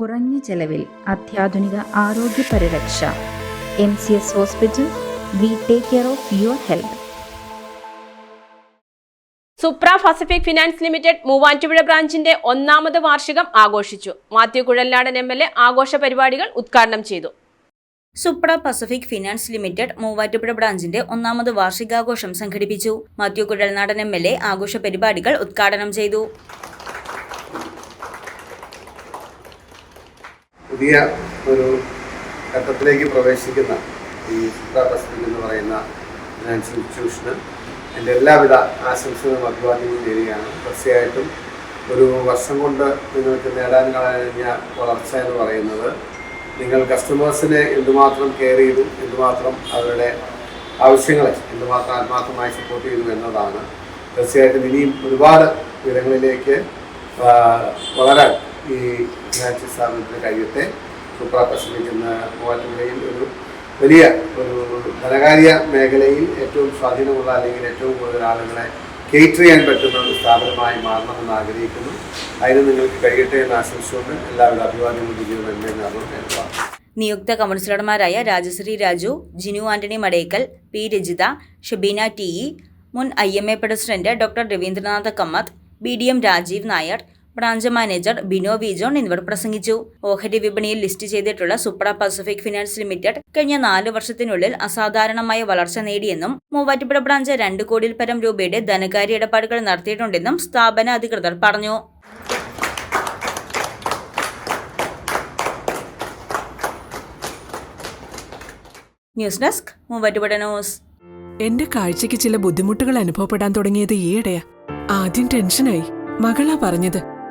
കുറഞ്ഞ ചെലവിൽ അത്യാധുനിക ആരോഗ്യ പരിരക്ഷ. M C S hospital we take care of your health. Supra Pacific finance limited Muvattupuzha ബ്രാഞ്ചിന്റെ ഒന്നാമത് വാർഷികം ആഘോഷിച്ചു. Mathew Kuzhalnadan M L A ആഘോഷ പരിപാടികൾ ഉദ്ഘാടനം ചെയ്തു. Supra Pacific finance limited Muvattupuzha ബ്രാഞ്ചിന്റെ ഒന്നാമത് വാർഷികാഘോഷം സംഘടിപ്പിച്ചു. Mathew Kuzhalnadan M L A ആഘോഷ പരിപാടികൾ ഉദ്ഘാടനം ചെയ്തു. പുതിയ ഒരു ഘട്ടത്തിലേക്ക് പ്രവേശിക്കുന്ന ഈ സുപ്ര പസഫിക് എന്ന് പറയുന്ന ഫിനാൻഷ്യൽ ഇൻസ്റ്റിറ്റ്യൂഷന് എന്റെ എല്ലാവിധ ആശംസകളും അഭിവാദ്യങ്ങളും നേരുകയാണ്. തീർച്ചയായിട്ടും ഒരു വർഷം കൊണ്ട് നിങ്ങൾക്ക് നേടാൻ കഴിഞ്ഞ വളർച്ച എന്ന് പറയുന്നത് നിങ്ങൾ കസ്റ്റമേഴ്സിനെ എന്തുമാത്രം കെയർ ചെയ്തു എന്തുമാത്രം അവരുടെ ആവശ്യങ്ങളെ എന്തുമാത്രം ആത്മാർത്ഥമായി സപ്പോർട്ട് ചെയ്തു എന്നതാണ്. തീർച്ചയായിട്ടും ഇനിയും ഒരുപാട് വിവരങ്ങളിലേക്ക് വളരാൻ ഈ ഫിനാൻഷ്യൽ സ്ഥാപനത്തിന് കഴിയട്ടെ സൂപ്ര പസഫിക് എന്ന മൂവാറ്റുപുഴയിൽ ഒരു വലിയ ഒരു ധനകാര്യ മേഖലയിൽ ഏറ്റവും സ്വാധീനമുള്ള അല്ലെങ്കിൽ ഏറ്റവും കൂടുതൽ ആളുകളെ കേറ്റർ ചെയ്യാൻ പറ്റുന്ന ഒരു സ്ഥാപനമായി മാറണമെന്ന് ആഗ്രഹിക്കുന്നു. അതിന് നിങ്ങൾക്ക് കഴിയട്ടെ എന്ന് ആശംസിച്ചുകൊണ്ട് എല്ലാവരും അഭിവാദ്യങ്ങളും വിജയവും അറിയാം നിയുക്ത കൗൺസിലർമാരായ Rajasree Raju Jinu Antony Madekkal P Rajitha Shabina T E മുൻ I M A president doctor Ravindranath Kammath B D M Rajeev Nair branch manager Bino V John എന്നിവർ പ്രസംഗിച്ചു. ഓഹരി വിപണിയിൽ ലിസ്റ്റ് ചെയ്തിട്ടുള്ള സുപ്ര പസഫിക് ഫിനാൻസ് ലിമിറ്റഡ് കഴിഞ്ഞ നാല് വർഷത്തിനുള്ളിൽ അസാധാരണമായ വളർച്ച നേടിയെന്നും മൂവാറ്റുപുഴ ബ്രാഞ്ച് രണ്ട് കോടിയിൽ പരം രൂപയുടെ ധനകാര്യ ഇടപാടുകൾ നടത്തിയിട്ടുണ്ടെന്നും സ്ഥാപന അധികൃതർ പറഞ്ഞു. News desk news. എന്റെ കാഴ്ചയ്ക്ക് ചില ബുദ്ധിമുട്ടുകൾ അനുഭവപ്പെടാൻ തുടങ്ങിയത് ഈയിടെയാ. ആദ്യം ടെൻഷനായി. മകളാ പറഞ്ഞത്.